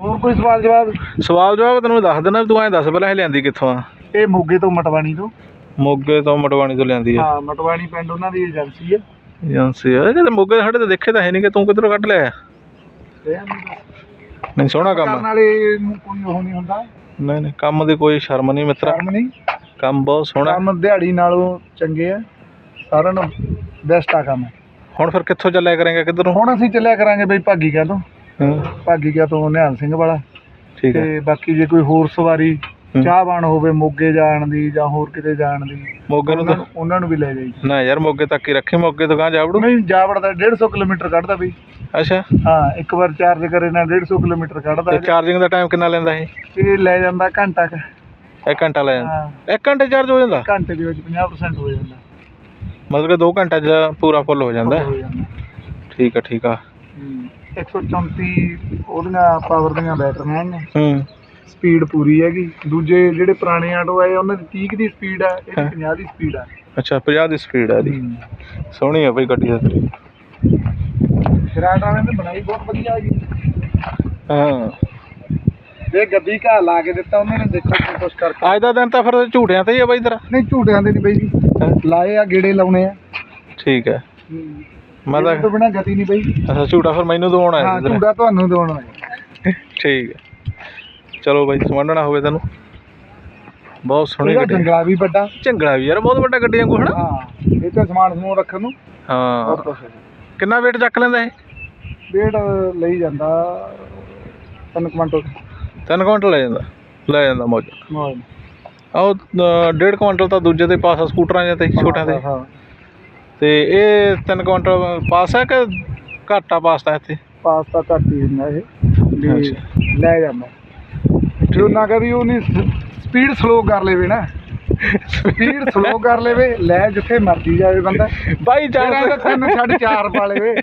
ਹੋਰ ਕੋਈ ਸਵਾਲ ਜਵਾਬ? ਸਵਾਲ ਜਵਾਬ ਤੈਨੂੰ ਦੱਸ ਦਿੰਦਾ ਤੂੰ ਐਂ ਦੱਸ ਪਹਿਲਾਂ ਇਹ ਲਿਆਂਦੀ ਕਿੱਥੋਂ ਆ? ਇਹ ਮੋਗੇ ਤੋਂ ਮਟਵਾਣੀ ਤੋਂ। ਮੋਗੇ ਤੋਂ ਮਟਵਾਣੀ ਤੋਂ ਲਿਆਂਦੀ ਆ। ਹਾਂ ਮਟਵਾਣੀ ਪਿੰਡ ਉਹਨਾਂ ਦੀ ਏਜੰਸੀ ਹੈ ਏਜੰਸੀ ਆ। ਕਿਤੇ ਮੋਗੇ ਦੇ ਸਾਡੇ ਤੇ ਦੇਖੇ ਤਾਂ ਹੈ ਨਹੀਂ ਕਿ ਤੂੰ ਕਿੱਧਰੋਂ ਕੱਢ ਲਿਆ। ਨਹੀਂ ਸੋਹਣਾ ਕੰਮ ਕਰਨ ਆ। ਵਾਲੇ ਨੂੰ ਕੋਈ ਉਹ ਨਹੀਂ ਹੁੰਦਾ। ਨਹੀਂ ਨਹੀਂ ਕੰਮ ਦੀ ਕੋਈ ਸ਼ਰਮ ਨਹੀਂ ਮਿੱਤਰਾ। ਸ਼ਰਮ ਨਹੀਂ। ਕੰਮ ਬਹੁਤ ਸੋਹਣਾ। ਕੰਮ ਦਿਹਾੜੀ ਨਾਲੋਂ ਚੰਗੇ ਆ। ਸਾਰਿਆਂ ਨੂੰ ਬੈਸਟ ਆ ਕੰਮ। ਹੁਣ ਫਿਰ ਕਿੱਥੋਂ ਚੱਲਿਆ ਕਰੇਗਾ ਕਿੱਧਰੋਂ? ਹੁਣ ਅਸੀਂ ਚੱਲਿਆ ਕਰਾਂਗੇ ਬਈ ਭਾਗੀ ਕਾ ਤੋਂ। ਹਾਂ, ਭਾਗੀ ਕਾ ਤੋਂ ਨਿਹਾਲ ਸਿੰਘ ਵਾਲਾ। ਠੀਕ ਹੈ। ਤੇ ਬਾਕੀ ਜੇ ਕੋਈ ਹੋਰ ਸਵਾਰੀ ਹੂੰ। ਚਾਹਵਾਨ ਹੋਵੇ ਮੋਗੇ ਜਾਣ ਦੀ ਜਾਂ ਹੋਰ ਕਿਤੇ ਜਾਣ ਦੀ ਮੋਗੇ ਨੂੰ ਉਹਨਾਂ ਤਾਂ ਨੂੰ ਉਹਨਾਂ ਨੂੰ ਵੀ ਲੈ ਜਾਈ। ਨਾ ਯਾਰ ਮੋਗੇ ਤੱਕ ਹੀ ਰੱਖੀ ਮੋਗੇ ਤੋਂ ਗਾਂ ਜਾਵੜੂ? ਨਹੀਂ ਜਾ ਵੜਦਾ 150 ਕਿਲੋਮੀਟਰ ਕੱਢਦਾ ਬਈ। ਅੱਛਾ। ਹਾਂ ਇੱਕ ਵਾਰ ਚਾਰਜ ਕਰੇ ਨਾ 150 ਕਿਲੋਮੀਟਰ ਕੱਢਦਾ। ਤੇ ਚਾਰਜਿੰਗ ਦਾ ਟਾਈਮ ਕਿੰਨਾ ਲੈਂਦਾ ਇਹ? ਇਹ ਲੈ ਜਾਂਦਾ ਘੰਟਾ ਕੁ। ਇੱਕ ਘੰਟਾ ਲੈ ਜਾਂਦਾ। ਹਾਂ। ਇੱਕ ਘੰਟੇ ਚਾਰਜ ਹੋ ਜਾਂਦਾ? ਘੰਟੇ ਦੇ ਵਿੱਚ 50% ਹੋ ਜਾਂਦਾ। ਮਤਲਬ ਕਿ 2 ਘੰਟੇ 'ਚ ਪੂਰਾ ਫੁੱਲ ਹੋ ਜਾਂਦਾ। ਹੋ ਜਾਂਦਾ। ਠੀਕ ਆ ਠੀਕ ਆ। 134 ਉਹਦੀਆਂ ਪਾਵਰ ਦੀਆਂ ਬੈਟਰੀਆਂ ਨੇ। ਹੂੰ। ਸਪੀਡ ਪੂਰੀ ਹੈਗੀ। ਦੂਜੇ ਜਿਹੜੇ ਪੁਰਾਣੇ ਆਟੋ ਆਏ ਉਹਨਾਂ ਦੀ 30 ਕੁ ਦੀ ਸਪੀਡ ਆ ਇਹਦੀ 50 ਦੀ ਸਪੀਡ ਆ। ਅੱਛਾ 50 ਦੀ ਸਪੀਡ ਆ ਇਹਦੀ। ਸੋਹਣੀ ਆ ਬਈ ਗੱਡੀ ਦਾ ਤੇਰੀ। ਵਿਰਾਟ ਵਾਲਿਆਂ ਨੇ ਬਣਾਈ ਬਹੁਤ ਵਧੀਆ ਹੈਗੀ ਹਾਂ। ਇਹ ਗੱਦੀ ਘਾ ਲਾ ਕੇ ਦਿੱਤਾ ਉਹਨਾਂ ਨੇ ਦੇਖੋ ਕੀ ਕੁਛ ਕਰਕੇ ਅੱਜ ਦਾ ਦਿਨ ਤਾਂ ਫਿਰ ਝੂਠਿਆਂ ਤੇ ਹੀ ਆ ਬਈ ਤੇਰਾ ਨਹੀਂ ਝੂਟਿਆਂ ਦੇ ਨਹੀਂ ਬਈ ਜੀ। ਲਾਏ ਆ ਗੇੜੇ ਲਾਉਣੇ ਆ। ਠੀਕ ਹੈ। ਮੈਂ ਤਾਂ ਤੋਂ ਬਿਨਾ ਗਤੀ ਨਹੀਂ ਬਈ। ਅੱਛਾ ਝੂਟਾ ਫਿਰ ਮੈਨੂੰ ਦਵਾਉਣਾ ਹਾਂ ਹੈ। ਝੂੜਾ ਤੁਹਾਨੂੰ ਦਵਾਉਣਾ ਹੈ। ਠੀਕ ਹੈ। ਚਲੋ ਬਾਈ ਸਮਝਣਾ ਹੋਵੇ ਤੈਨੂੰ। ਬਹੁਤ ਸੋਹਣੀ ਗੱਡੀ ਜੰਗਲਾ ਵੀ ਵੱਡਾ। ਝੰਗੜਾ ਵੀ ਯਾਰ ਬਹੁਤ ਵੱਡਾ ਗੱਡੀ ਵਾਂਗੂ ਹਨਾ? ਹਾਂ ਇਹ ਤੇ ਸਮਾਨ ਸਮੂਨ ਰੱਖਣ ਨੂੰ। ਹਾਂ। ਕਿੰਨਾ weight ਚੱਕ ਲੈਂਦਾ ਇਹ? ਡੇਢ ਲਈ ਜਾਂਦਾ ਤਿੰਨ ਕੁਇੰਟਲ। ਤਿੰਨ ਕੁਇੰਟਲ ਲੈ ਜਾਂਦਾ। ਲੈ ਜਾਂਦਾ ਮੌਜ। ਮੋਲ ਆਹ ਅਹ, ਡੇਢ ਕੁਇੰਟਲ ਤਾਂ ਦੂਜੇ ਤੇ ਪਾਸ ਸਕੂਟਰਾਂ ਜਾਂ ਤੇ ਛੋਟਿਆਂ ਤੇ। ਹਾਂ। ਤੇ ਇਹ ਤਿੰਨ ਕੁਇੰਟਲ ਪਾਸ ਹੈ ਕਿ ਘਾਟਾ ਪਾਸਤਾ ਇੱਥੇ? ਪਾਸਤਾ ਘੱਟ ਹੀ ਹੁੰਦਾ ਇਹ। ਵੀ। ਲੈ ਜਾਂਦਾ। ਜੋ ਨਾ ਕਰੀ ਉਹ ਨਹੀਂ ਸਪੀਡ ਸਲੋ ਕਰ ਲੇਵੇ ਨਾ। ਸਪੀਡ ਸਲੋ ਕਰ ਲੇਵੇ ਲੈ ਜਿੱਥੇ ਮਰਜ਼ੀ ਜਾਵੇ ਬੰਦਾ। ਬਾਈ ਜਿਹੜਾ ਤਾਂ ਤਿੰਨ ਛੱਡ ਚਾਰ ਪਾ ਲੇਵੇ।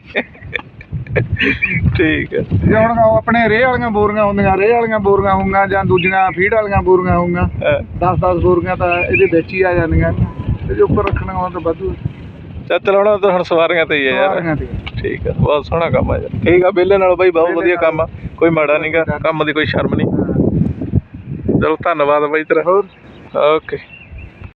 ਠੀਕ ਹੈ ਜੇ ਹੁਣ ਉਹ ਆਪਣੇ ਰੇਹ ਵਾਲੀਆਂ ਬੋਰੀਆਂ ਹੁੰਦੀਆਂ ਰੇਹ ਵਾਲੀਆਂ ਬੋਰੀਆਂ ਹੋਊਗੀਆਂ ਜਾਂ ਦੂਜੀਆਂ ਫੀਡ ਵਾਲੀਆਂ ਬੋਰੀਆਂ ਹੋਊਗੀਆਂ ਹਾਂ। 10-10 ਬੋਰੀਆਂ ਤਾਂ ਇਹਦੇ ਵਿੱਚ ਹੀ ਆ ਜਾਂਦੀਆਂ। ਤੇ ਜੇ ਉੱਪਰ ਰੱਖਣਾ ਹੋਣ ਤਾਂ ਵਾਧੂ। ਚੱਲ ਚਲਾਉਣਾ ਤਾਂ ਹੁਣ ਸਵਾਰੀਆਂ ਤੇ ਹੀ ਹੈ ਯਾਰ। ਤੇ ਠੀਕ ਹੈ ਬਹੁਤ ਸੋਹਣਾ ਕੰਮ ਹੈ ਯਾਰ। ਠੀਕ ਆ ਵਿਹਲੇ ਨਾਲੋਂ ਬਾਈ ਬਹੁਤ ਵਧੀਆ ਕੰਮ ਆ। ਕੋਈ ਮਾੜਾ ਨਹੀਂਗਾ ਕੰਮ ਦੀ ਕੋਈ ਸ਼ਰਮ ਨਹੀਂ ਚਲੋ ਧੰਨਵਾਦ ਬਾਈ ਤੇਰਾ। ਹੋਰ? ਓਕੇ।